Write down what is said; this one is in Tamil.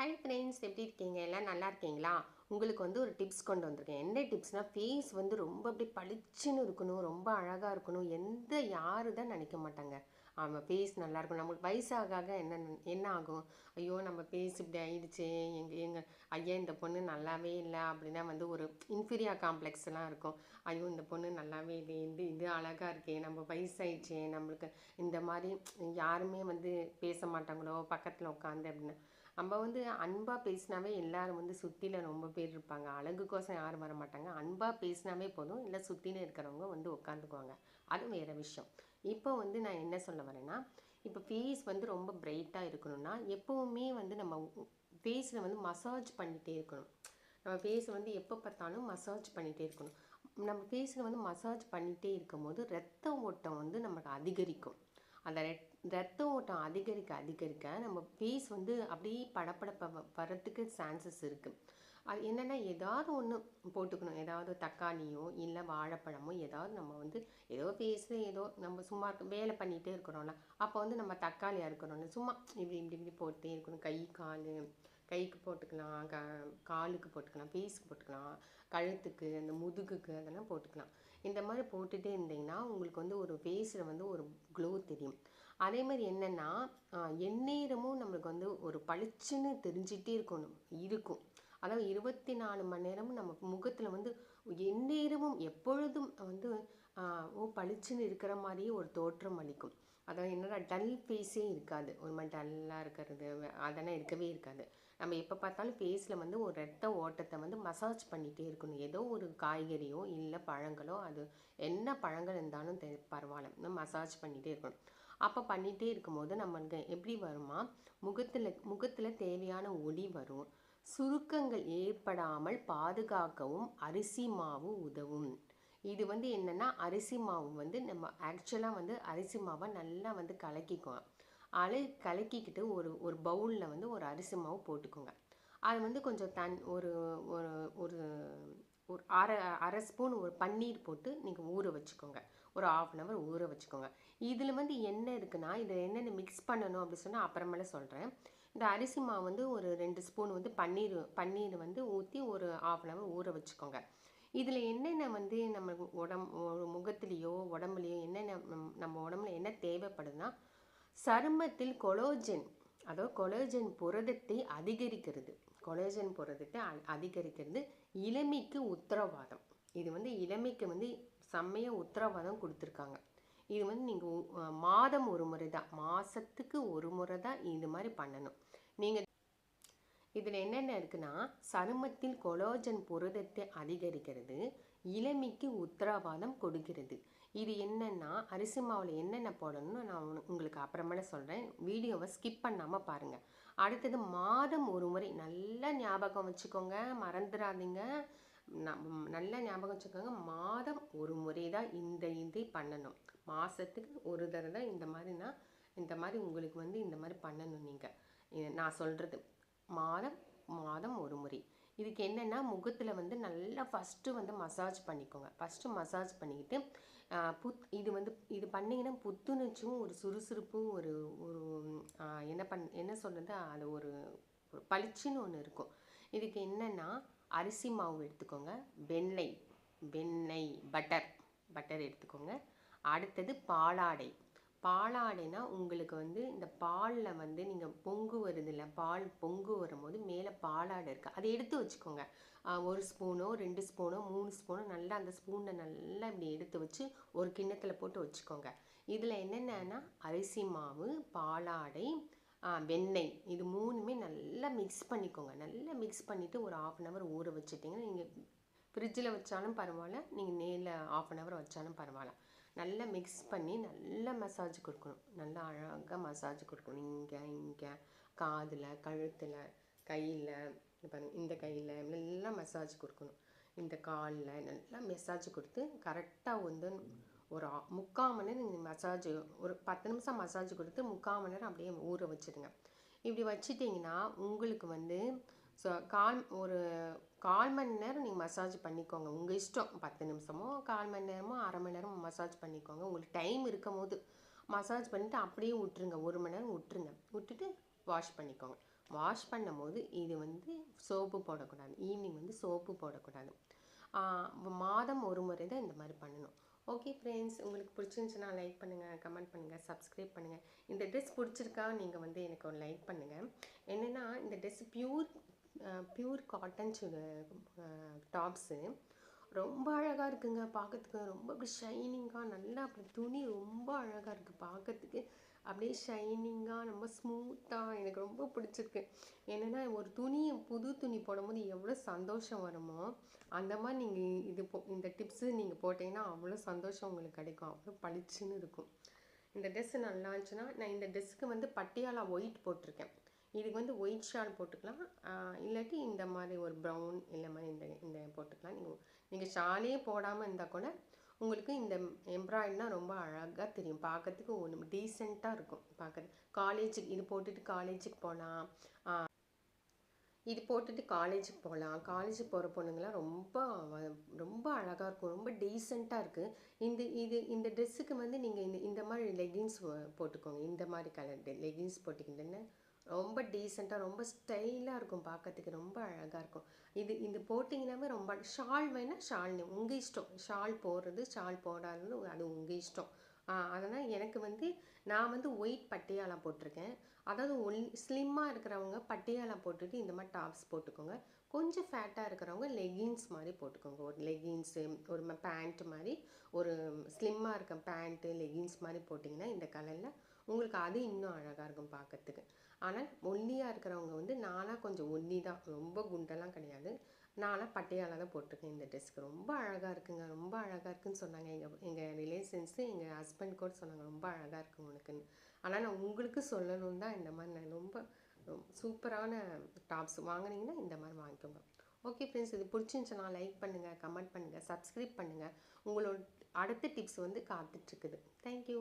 ஹை ஃப்ரெண்ட்ஸ் எப்படி இருக்கீங்க? எல்லாம் நல்லா இருக்கீங்களா? உங்களுக்கு வந்து ஒரு டிப்ஸ் கொண்டு வந்திருக்கேன். என்ன டிப்ஸ்னால் ஃபேஸ் வந்து ரொம்ப அப்படியே பளிச்சுன்னு இருக்கணும் ரொம்ப அழகாக இருக்கணும். எந்த யாரு தான் நினைக்க மாட்டாங்க. ஆமாம் ஃபேஸ் நல்லாயிருக்கும் நம்மளுக்கு வயசாக ஆக என்ன என்ன ஆகும்? ஐயோ நம்ம ஃபேஸ் இப்படி ஆயிடுச்சு எங்கள் எங்கள் ஐயா இந்த பொண்ணு நல்லாவே இல்லை அப்படின்னா வந்து ஒரு இன்ஃபீரியா காம்ப்ளெக்ஸ்லாம் இருக்கும். ஐயோ இந்த பொண்ணு நல்லாவே இல்லை இது இது அழகாக இருக்கே நம்ம வயசாயிடுச்சே நம்மளுக்கு இந்த மாதிரி யாருமே வந்து பேச மாட்டாங்களோ பக்கத்தில் உட்காந்து அப்படின்னு. நம்ம வந்து அன்பாக பேசினாவே எல்லாரும் வந்து சுற்றில ரொம்ப பேர் இருப்பாங்க. அழகுக்கோசம் யாரும் வர மாட்டாங்க. அன்பாக பேசினாவே போதும். இல்லை சுற்றில இருக்கிறவங்க வந்து உட்காந்துக்குவாங்க அது வேறு விஷயம். இப்போ வந்து நான் என்ன சொல்ல வரேன்னா இப்போ ஃபேஸ் வந்து ரொம்ப பிரைட்டாக இருக்கணும்னா எப்போவுமே வந்து நம்ம ஃபேஸில் வந்து மசாஜ் பண்ணிகிட்டே இருக்கணும். நம்ம ஃபேஸை வந்து எப்போ பார்த்தாலும் மசாஜ் பண்ணிகிட்டே இருக்கணும். நம்ம ஃபேஸில் வந்து மசாஜ் பண்ணிகிட்டே இருக்கும்போது ரத்த ஓட்டம் வந்து நமக்கு அதிகரிக்கும். அந்த ரெட் ரத்த ஓட்டம் அதிகரிக்க அதிகரிக்க நம்ம ஃபேஸ் வந்து அப்படியே படப்படப்ப வ- வரத்துக்கு சான்சஸ் இருக்குது அது என்னென்னா ஏதாவது ஒன்று போட்டுக்கணும். ஏதாவது தக்காளியோ இல்லை வாழைப்பழமோ ஏதாவது நம்ம வந்து ஏதோ பேசு ஏதோ நம்ம சும்மா இருக்க வேலை பண்ணிகிட்டே இருக்கிறோம்ல அப்போ வந்து நம்ம தக்காளியாக இருக்கிறோம்ல சும்மா இப்படி இப்படி இப்படி போட்டே இருக்கணும். கை கால் கைக்கு போட்டுக்கலாம் க காலுக்கு போட்டுக்கலாம் ஃபேஸ்க்கு போட்டுக்கலாம் கழுத்துக்கு அந்த முதுகுக்கு அதெல்லாம் போட்டுக்கலாம். இந்த மாதிரி போட்டுகிட்டே இருந்தீங்கன்னா உங்களுக்கு வந்து ஒரு ஃபேஸில் வந்து ஒரு க்ளோ தெரியும். அதே மாதிரி என்னென்னா எந்நேரமும் நம்மளுக்கு வந்து ஒரு பளிச்சுன்னு தெரிஞ்சிட்டே இருக்கணும் இருக்கும். அதாவது இருபத்தி நாலு மணி நேரமும் நம்ம முகத்தில் வந்து எந்நேரமும் எப்பொழுதும் வந்து ஓ பளிச்சுன்னு இருக்கிற மாதிரியே ஒரு தோற்றம் அளிக்கும். அதாவது என்னடா டல் ஃபேஸே இருக்காது. ஒரு மாதிரி டல்லாக இருக்கிறது அதெல்லாம் இருக்கவே இருக்காது. நம்ம எப்போ பார்த்தாலும் ஃபேஸில் வந்து ஒரு ரத்த ஓட்டத்தை வந்து மசாஜ் பண்ணிகிட்டே இருக்கணும். ஏதோ ஒரு காய்கறியோ இல்லை பழங்களோ அது என்ன பழங்கள் இருந்தாலும் தெ பரவாயில்ல. மசாஜ் பண்ணிகிட்டே இருக்கணும். அப்போ பண்ணிகிட்டே இருக்கும்போது நம்மளுக்கு எப்படி வருமா? முகத்தில் முகத்தில் தேவையான ஒளி வரும். சுருக்கங்கள் ஏற்படாமல் பாதுகாக்கவும் அரிசி மாவு உதவும். இது வந்து என்னென்னா அரிசி மாவு வந்து நம்ம ஆக்சுவலாக வந்து அரிசி மாவை நல்லா வந்து கலக்கிக்குவோம் அலை கலக்கிக்கிட்டு ஒரு ஒரு பவுலில் வந்து ஒரு அரிசி மாவு போட்டுக்கோங்க. அது வந்து கொஞ்சம் தன் ஒரு ஒரு ஒரு ஒரு அரை அரை ஸ்பூன் ஒரு பன்னீர் போட்டு நீங்கள் ஊற வச்சுக்கோங்க. ஒரு ஆஃப் அன் ஹவர் ஊற வச்சுக்கோங்க. இதில் வந்து என்ன இருக்குன்னா இதில் என்னென்ன மிக்ஸ் பண்ணணும் அப்படின்னு சொன்னால் அப்புறமேல சொல்கிறேன் இந்த அரிசி மாவு வந்து ஒரு ரெண்டு ஸ்பூன் வந்து பன்னீர் பன்னீர் வந்து ஊற்றி ஒரு ஆஃப் அன் ஹவர் ஊற வச்சுக்கோங்க. இதில் என்னென்ன வந்து நம்ம உடம் முகத்துலேயோ உடம்புலையோ என்னென்ன நம்ம உடம்புல என்ன தேவைப்படுதுன்னா சருமத்தில் கொலோஜன் அதாவது கொலோஜன் புரதத்தை அதிகரிக்கிறது. கொலோஜன் புரதத்தை அ- அதிகரிக்கிறது இளமைக்கு உத்தரவாதம். இது வந்து இளமைக்கு வந்து செம்மைய உத்தரவாதம் கொடுத்துருக்காங்க. இது வந்து நீங்கள் மாதம் ஒரு முறை தான் மாதத்துக்கு ஒரு முறை தான் இது மாதிரி பண்ணணும். நீங்கள் இதில் என்னென்ன இருக்குன்னா சருமத்தில் கொலோஜன் புரதத்தை அதிகரிக்கிறது இளமைக்கு உத்தரவாதம் கொடுக்கிறது. இது என்னென்னா அரிசி மாவில் என்னென்ன போடணும்னு நான் உங்களுக்கு அப்புறமேல சொல்கிறேன் வீடியோவை ஸ்கிப் பண்ணாமல் பாருங்கள் அடுத்தது மாதம் ஒரு முறை நல்லா ஞாபகம் வச்சுக்கோங்க. மறந்துடாதீங்க நம்- நல்லா ஞாபகம் வச்சுக்கோங்க. மாதம் ஒரு முறை தான் இந்த இதை பண்ணணும். மாதத்துக்கு ஒரு தடவை தான் இந்த மாதிரினா இந்த மாதிரி உங்களுக்கு வந்து இந்த மாதிரி பண்ணணும் நீங்கள் நான் சொல்கிறது மாதம் மாதம் ஒரு முறை. இதுக்கு என்னென்னா முகத்தில் வந்து நல்லா ஃபஸ்ட்டு வந்து மசாஜ் பண்ணிக்கோங்க. ஃபஸ்ட்டு மசாஜ் பண்ணிக்கிட்டு புத் இது வந்து இது பண்ணிங்கன்னா புத்துணர்ச்சியும் ஒரு சுறுசுறுப்பும் ஒரு ஒரு என்ன பண் என்ன சொல்கிறது அது ஒரு ஒரு பளிச்சுன்னு ஒன்று இருக்கும். இதுக்கு என்னென்னா அரிசி மாவு எடுத்துக்கோங்க. வெண்ணெய் வெண்ணெய் பட்டர் பட்டர் எடுத்துக்கோங்க. அடுத்தது பாலாடை. பாலாடைனா உங்களுக்கு வந்து இந்த பாலில் வந்து நீங்கள் பொங்கு வருதுல்ல பால் பொங்கு வரும்போது மேலே பாலாடை இருக்குது அதை எடுத்து வச்சுக்கோங்க. ஒரு ஸ்பூனோ ரெண்டு ஸ்பூனோ மூணு ஸ்பூனோ நல்லா அந்த ஸ்பூனை நல்லா இப்படி எடுத்து வச்சு ஒரு கிண்ணத்தில் போட்டு வச்சுக்கோங்க. இதில் என்னென்னன்னா அரிசி மாவு பாலாடை வெண்ணெய் இது மூணுமே நல்லா மிக்ஸ் பண்ணிக்கோங்க. நல்லா மிக்ஸ் பண்ணிவிட்டு ஒரு ஆஃப் அன் ஹவர் ஊற வச்சுட்டிங்கன்னா நீங்கள் ஃப்ரிட்ஜில் வச்சாலும் பரவாயில்ல நீங்கள் நேரில் ஆஃப் அன் ஹவர் வச்சாலும் பரவாயில்ல. நல்லா மிக்ஸ் பண்ணி நல்லா மசாஜ் கொடுக்கணும். நல்லா அழகாக மசாஜ் கொடுக்கணும். இங்கே இங்கே காதில் கழுத்தில் கையில் பாருங்கள் இந்த கையில் நல்லா மசாஜ் கொடுக்கணும். இந்த காலில் நல்லா மசாஜ் கொடுத்து கரெக்டாக வந்து ஒரு முக்கால் மணி நேரம் நீங்கள் மசாஜ் ஒரு பத்து நிமிஷம் மசாஜ் கொடுத்து முக்கால் மணி நேரம் அப்படியே ஊற வச்சுடுங்க. இப்படி வச்சிட்டிங்கன்னா உங்களுக்கு வந்து ஸோ கால் ஒரு கால் மணி நேரம் நீங்கள் மசாஜ் பண்ணிக்கோங்க. உங்கள் இஷ்டம். பத்து நிமிஷமோ கால் மணி நேரமோ அரை மணி நேரமோ மசாஜ் பண்ணிக்கோங்க. உங்களுக்கு டைம் இருக்கும் போது மசாஜ் பண்ணிவிட்டு அப்படியே விட்டுருங்க. ஒரு மணி நேரம் விட்டுருங்க. விட்டுட்டு வாஷ் பண்ணிக்கோங்க. வாஷ் பண்ணும்போது இது வந்து சோப்பு போடக்கூடாது. ஈவினிங் வந்து சோப்பு போடக்கூடாது. மாதம் ஒரு முறை தான் இந்த மாதிரி பண்ணணும். ஓகே ஃப்ரெண்ட்ஸ் உங்களுக்கு பிடிச்சிருந்துச்சுன்னா லைக் பண்ணுங்கள் கமெண்ட் பண்ணுங்கள் சப்ஸ்கிரைப் பண்ணுங்கள் இந்த ட்ரெஸ் பிடிச்சிருக்கா நீங்கள் வந்து எனக்கு ஒரு லைக் பண்ணுங்கள் என்னென்னா இந்த dress pure pure cotton tops ரொம்ப அழகாக இருக்குங்க பார்க்கறதுக்கு ரொம்ப அப்படி ஷைனிங்காக நல்லா அப்படி துணி ரொம்ப அழகாக இருக்குது பார்க்கறதுக்கு அப்படியே ஷைனிங்காக ரொம்ப ஸ்மூத்தாக எனக்கு ரொம்ப பிடிச்சிருக்கு. என்னென்னா ஒரு துணி புது துணி போடும்போது எவ்வளோ சந்தோஷம் வருமோ அந்த மாதிரி நீங்கள் இது போ இந்த டிப்ஸு நீங்கள் போட்டிங்கன்னா அவ்வளோ சந்தோஷம் உங்களுக்கு கிடைக்கும். அவ்வளோ பளிச்சுன்னு இருக்கும். இந்த ட்ரெஸ்ஸு நல்லா இருந்துச்சுன்னா நான் இந்த ட்ரெஸ்ஸுக்கு வந்து பட்டியாலா ஒயிட் போட்டிருக்கேன். இதுக்கு வந்து ஒயிட் ஷால் போட்டுக்கலாம். இல்லாட்டி இந்த மாதிரி ஒரு ப்ரௌன் இல்லை மாதிரி இந்த இந்த போட்டுக்கலாம். நீங்கள் நீங்கள் ஷாலே போடாமல் இருந்தால் கூட உங்களுக்கு இந்த எம்ப்ராய்டரினா ரொம்ப அழகாக தெரியும். பார்க்கறதுக்கு ஒன்று டீசெண்டாக இருக்கும். பார்க்குறது காலேஜுக்கு இது போட்டுட்டு காலேஜுக்கு போகலாம் இது போட்டுட்டு காலேஜுக்கு போகலாம் காலேஜுக்கு போகிற பொண்ணுங்களாம் ரொம்ப ரொம்ப அழகாக இருக்கும். ரொம்ப டீசெண்டாக இருக்குது இந்த இது இந்த ட்ரெஸ்ஸுக்கு வந்து நீங்கள் இந்த இந்த மாதிரி லெகின்ஸ் போட்டுக்கோங்க. இந்த மாதிரி கலர் லெகின்ஸ் போட்டிக்கிட்டேன்னு ரொம்ப டீசெண்டாக ரொம்ப ஸ்டைலாக இருக்கும் பார்க்கறதுக்கு ரொம்ப அழகாக இருக்கும். இது இது போட்டிங்கனாவே ரொம்ப ஷால் வேணால் ஷால் உங்கள் இஷ்டம். ஷால் போடுறது ஷால் போடாதது அது உங்கள் இஷ்டம். அதனால் எனக்கு வந்து நான் வந்து ஒயிட் பட்டியாலா போட்டிருக்கேன். அதாவது ஒன் ஸ்லிம்மாக இருக்கிறவங்க பட்டியாலா போட்டுட்டு இந்த மாதிரி டாப்ஸ் போட்டுக்கோங்க. கொஞ்சம் ஃபேட்டாக இருக்கிறவங்க லெகின்ஸ் மாதிரி போட்டுக்கோங்க. ஒரு லெகின்ஸு ஒரு பேண்ட் மாதிரி ஒரு ஸ்லிம்மாக இருக்க பேண்ட்டு லெகின்ஸ் மாதிரி போட்டிங்கன்னா இந்த கலரில் உங்களுக்கு அது இன்னும் அழகாக இருக்கும் பார்க்கறதுக்கு ஆனால் ஒல்லியாக இருக்கிறவங்க வந்து நானாக கொஞ்சம் ஒல்லி தான் ரொம்ப குண்டெல்லாம் கிடையாது. நானாக பட்டையால் தான் போட்டிருக்கேன் இந்த ட்ரெஸ்க்கு ரொம்ப அழகாக இருக்குங்க. ரொம்ப அழகாக இருக்குன்னு சொன்னாங்க. எங்கள் எங்கள் ரிலேஷன்ஸு எங்கள் ஹஸ்பண்ட் கூட சொன்னாங்க. ரொம்ப அழகாக இருக்கு உனக்குன்னு. ஆனால் நான் உங்களுக்கு சொல்லணும் தான் இந்த மாதிரி நான் ரொம்ப சூப்பரான டாப்ஸ் வாங்கினீங்கன்னா இந்த மாதிரி வாங்கிக்கோங்க. ஓகே ஃப்ரெண்ட்ஸ் இது பிடிச்சிருந்துச்சுன்னா லைக் பண்ணுங்கள் கமெண்ட் பண்ணுங்கள் சப்ஸ்கிரைப் பண்ணுங்கள் உங்களோட அடுத்த டிப்ஸ் வந்து காத்துட்ருக்குது தேங்க்யூ